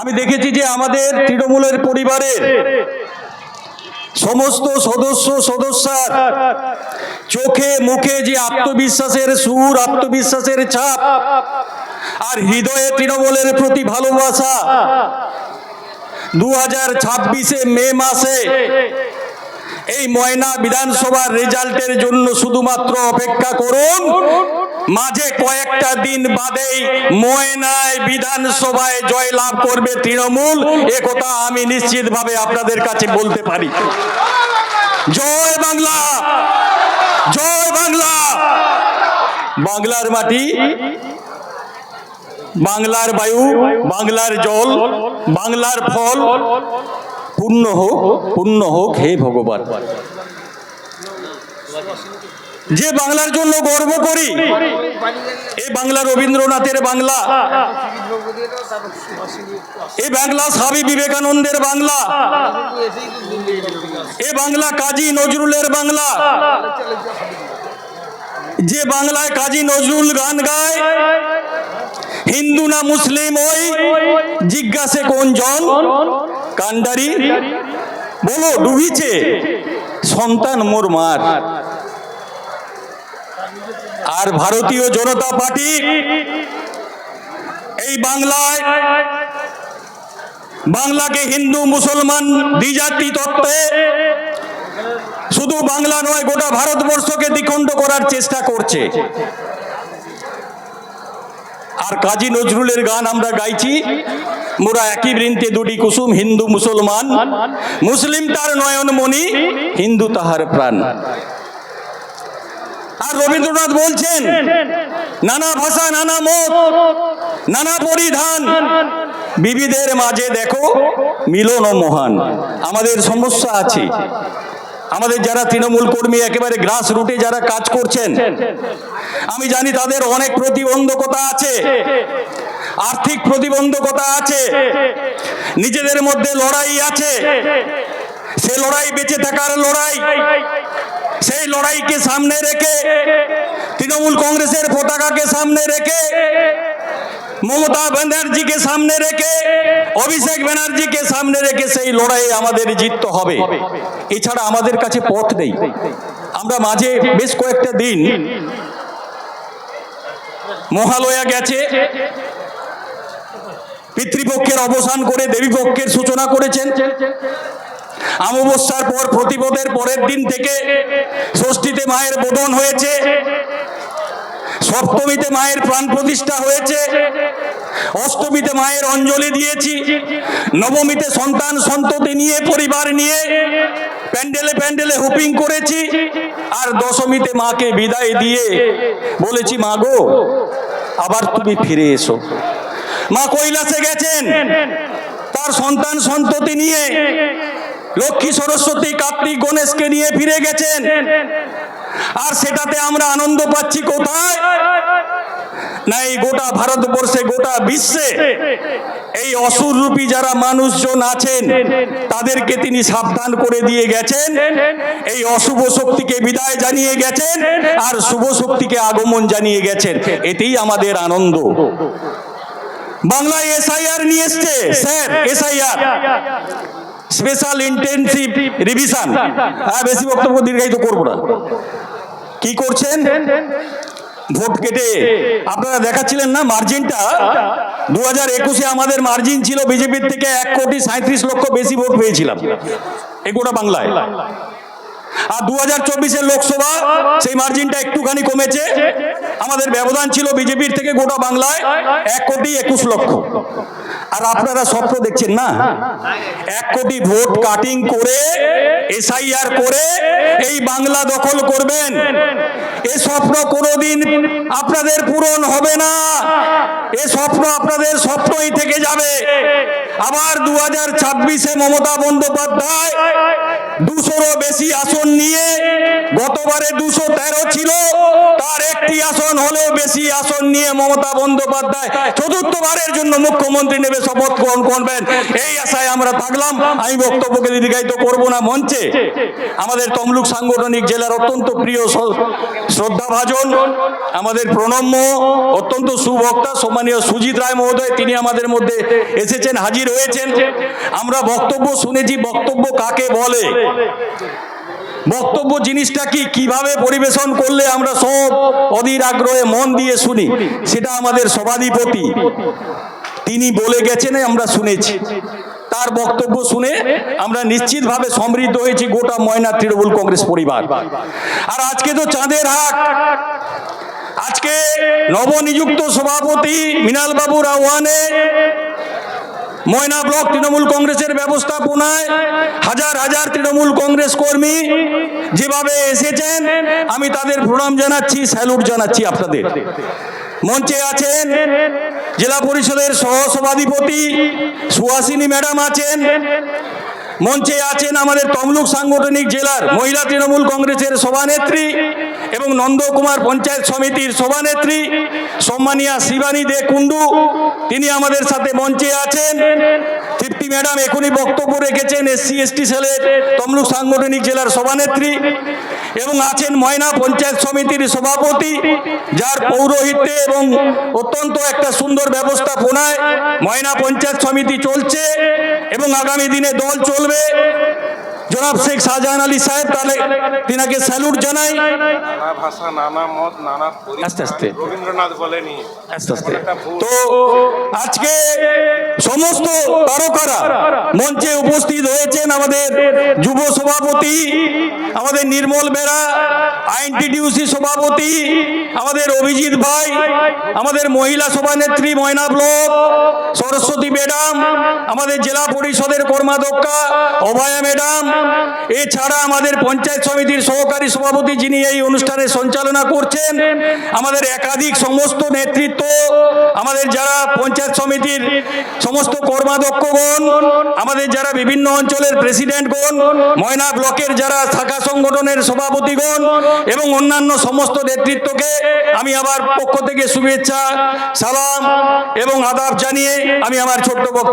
আমি দেখেছি যে আমাদের তৃণমূলের পরিবারের সমস্ত সদস্য, সদস্যার চোখে, মুখে যে আত্মবিশ্বাসের সুর, আত্মবিশ্বাসের ছাপ আর হৃদয়ে তৃণমূলের প্রতি ভালোবাসা দু হাজার ছাব্বিশে মে মাসে এই ময়না বিধানসভার রেজাল্টের জন্য শুধুমাত্র অপেক্ষা করুন। মাঝে কয়েকটা দিন বাদেই ময়নায় বিধানসভায় জয়লাভ করবে তৃণমূল একথা আমি নিশ্চিতভাবে আপনাদের কাছে বলতে পারি। জয় বাংলা! জয় বাংলা! বাংলার মাটি, বাংলার বায়ু, বাংলার জল, বাংলার ফল, পূর্ণ হোক পূর্ণ হোক, হে ভগবান। যে বাংলার জন্য গর্ব করি এই বাংলা রবীন্দ্রনাথের বাংলা এই বাংলা স্বামী বিবেকানন্দের বাংলা, এ বাংলা কাজী নজরুলের বাংলা, যে বাংলায় কাজী নজরুল গান গায়, হিন্দু না মুসলিম ওই, জিজ্ঞাসে কোন জন? কান্ডারি? বলো, ডুবিছে। সন্তান মোর মার। আর ভারতীয় জনতা পার্টি এই বাংলায় বাংলাকে হিন্দু মুসলমান দ্বিজাতি তত্ত্বে শুধু বাংলা নয়, গোটা ভারতবর্ষকে দ্বিখণ্ড করার চেষ্টা করছে। আর কাজী নজরুলের গান আমরা গাইছি। মোরা একই বৃন্তে দুটি কুসুম, হিন্দু মুসলমান। মুসলিম তার নয়ন মণি হিন্দু তাহার প্রাণ। আর রবীন্দ্রনাথ বলছেন, নানা ভাষা, নানা মত, নানা পরিধান বিবিধের মাঝে দেখো মিলন ও মহান। আমাদের সমস্যা আছে। আমাদের যারা তৃণমূল কর্মী, একেবারে গ্রাস রুটে যারা কাজ করছেন, আমি জানি তাদের অনেক প্রতিবন্ধকতা আছে, আর্থিক প্রতিবন্ধকতা আছে, নিজেদের মধ্যে লড়াই আছে, সে লড়াই বেঁচে থাকার লড়াই সেই লড়াইকে সামনে রেখে তৃণমূল কংগ্রেসের পতাকাকে সামনে রেখে মমতা ব্যানার্জিকে সামনে রেখে অভিষেক ব্যানার্জিকে সামনে রেখে সেই লড়াইয়ে আমাদের জিততে হবে। এছাড়া আমাদের কাছে পথ নেই। আমরা মাঝে বেশ কয়েকটা দিন মহালয়া গেছে। পিতৃপক্ষের অবসান করে দেবীপক্ষের সূচনা করেছেন। অমাবস্যার পর প্রতিপদের পরের দিন থেকে ষষ্ঠীতে মায়ের বোধন হয়েছে। সপ্তমীতে মায়ের প্রাণ প্রতিষ্ঠা হয়েছে। অষ্টমীতে মায়ের অঞ্জলি দিয়েছি। নবমীতে সন্তান সন্ততি নিয়ে, পরিবার নিয়ে প্যান্ডেলে প্যান্ডেলে হুপিং করেছি। আর দশমীতে মাকে বিদায় দিয়ে বলেছি, মা গো, আবার তুমি ফিরে এসো। মা কৈলাসে গেছেন। তার সন্তান সন্ততি নিয়ে লক্ষ্মী সরস্বতী কার্তিক গণেশকে নিয়ে ফিরে গেছেন। আর সেটাতে আমরা আনন্দ পাচ্ছি কোথায়? না, এই গোটা ভারতবর্ষে, গোটা বিশ্বে এই অসুররূপী যারা মানুষজন আছেন, তাদেরকে তিনি সাবধান করে দিয়ে গেছেন। এই অশুভ শক্তিকে বিদায় জানিয়ে গেছেন আর শুভ শক্তিকে আগমন জানিয়ে গেছেন। এতেই আমাদের আনন্দ। বাংলায় এসআইআর নিয়ে এসছে, sir, SIR. Special intensive revision হ্যাঁ বেশি বক্তব্য দীর্ঘায়িত করব না। কি করছেন? ভোট কেটে। আপনারা দেখাচ্ছিলেন না মার্জিনটা দু হাজার একুশে আমাদের মার্জিন ছিল বিজেপির থেকে এক কোটি সাঁত্রিশ লক্ষ বেশি ভোট পেয়েছিলাম। এই গোটা বাংলায়। আর দু হাজার চব্বিশের লোকসভা, সেই মার্জিনটা একটুখানি কমেছে। আমাদের ব্যবধান ছিল বিজেপির থেকে গোটা বাংলায় এক কোটি একুশ লক্ষ। আর আপনারা স্বপ্ন দেখছেন না? এক কোটি ভোট কাটিং করে, এসআইআর করে এই বাংলা দখল করবেন। এ স্বপ্ন কোনোদিন আপনাদের পূরণ হবে না। এ স্বপ্ন আপনাদের স্বপ্নই থেকে যাবে। আবার দু হাজার ছাব্বিশে মমতা বন্দ্যোপাধ্যায় দুশোরও বেশি আসন নিয়ে গতবারে দুশো তেরো ছিল, তার একটি আসন হলেও বেশি আসন নিয়ে মমতা বন্দ্যোপাধ্যায় চতুর্থবারের জন্য মুখ্যমন্ত্রী নেবে শপথ গ্রহণ করবেন। এই আশায় আমরা থাকলাম। আমি বক্তব্যকে দীর্ঘায়িত করব না মঞ্চে। আমাদের তমলুক সাংগঠনিক জেলার অত্যন্ত প্রিয় শ্রদ্ধাভাজন, আমাদের প্রণম্য অত্যন্ত সুবক্তা সম্মানীয় সুজিত রায় মহোদয়, তিনি আমাদের মধ্যে এসেছেন, হাজির হয়েছেন। আমরা বক্তব্য শুনেছি, বক্তব্য কাকে বলে? বক্তব্য জিনিসটা কি? কীভাবে পরিবেশন করলে আমরা সব অধীর আগ্রহে মন দিয়ে শুনি? সেটা আমাদের সভাধিপতি। তিনি বলে গেছেন, আমরা শুনেছি। তার বক্তব্য শুনে আমরা নিশ্চিতভাবে সমৃদ্ধ হয়েছি গোটা ময়না তৃণমূল কংগ্রেস পরিবার। আর আজকে তো চাঁদের হাট। আজকে নবনিযুক্ত সভাপতি মৃণাল বাবুর আহ্বানে ময়না ব্লক তৃণমূল কংগ্রেসের ব্যবস্থাপনায় হাজার হাজার তৃণমূল কংগ্রেস কর্মী যেভাবে এসেছেন, আমি তাদের প্রণাম জানাচ্ছি, স্যালুট জানাচ্ছি আপনাদের। মঞ্চে আছেন জেলা পরিষদের সহসভাধিপতি সুহাসিনী ম্যাডাম আছেন। মঞ্চে আছেন আমাদের তমলুক সাংগঠনিক জেলার মহিলা তৃণমূল কংগ্রেসের সভানেত্রী এবং নন্দকুমার পঞ্চায়েত সমিতির সভানেত্রী সম্মানিয়া শিবানী দে কুন্ডু তিনি আমাদের সাথে মঞ্চে আছেন। তৃপ্তি ম্যাডাম এখনই বক্তব্য রেখেছেন এসসি, এসটি সেলের তমলুক সাংগঠনিক জেলার সভানেত্রী এবং আছেন ময়না পঞ্চায়েত সমিতির সভাপতি, যার পৌরোহিত্যে এবং অত্যন্ত একটা সুন্দর ব্যবস্থাপনায় ময়না পঞ্চায়েত সমিতি চলছে এবং আগামী দিনে দল চলবে। জনাব শেখ শাহজাহান আলী সাহেব তাহলে তিনাকে স্যালুট জানাই। নানা ভাষা নানা মত নানা আস্তে আস্তে। রবীন্দ্রনাথ বলেনি। আস্তে আস্তে। তো আজকে সমস্ত তারকারা মঞ্চে উপস্থিত হয়েছেন আমাদের যুব সভাপতি আমাদের নির্মল বেড়া আইনটিডিউসি সভাপতি আমাদের অভিজিৎ ভাই আমাদের মহিলা সভানেত্রী ময়না ব্লক সরস্বতী ম্যাডাম আমাদের জেলা পরিষদের কর্মাধ্যক্ষা অভয়া ম্যাডাম এছাড়া আমাদের পঞ্চায়েত সমিতির সহকারী সভাপতি যিনি এই অনুষ্ঠানের সঞ্চালনা করছেন, আমাদের একাধিক সমস্ত নেতৃত্ব, আমাদের যারা পঞ্চায়েত সমিতির সমস্ত কর্মাধ্যক্ষগণ, আমাদের যারা বিভিন্ন অঞ্চলের প্রেসিডেন্টগণ, ময়না ব্লকের যারা শাখা সংগঠনের সভাপতিগণ এবং অন্যান্য সমস্ত নেতৃত্বকে আমি আবার পক্ষ থেকে শুভেচ্ছা, সালাম এবং আদাব জানিয়ে আমি আমার ছোট্ট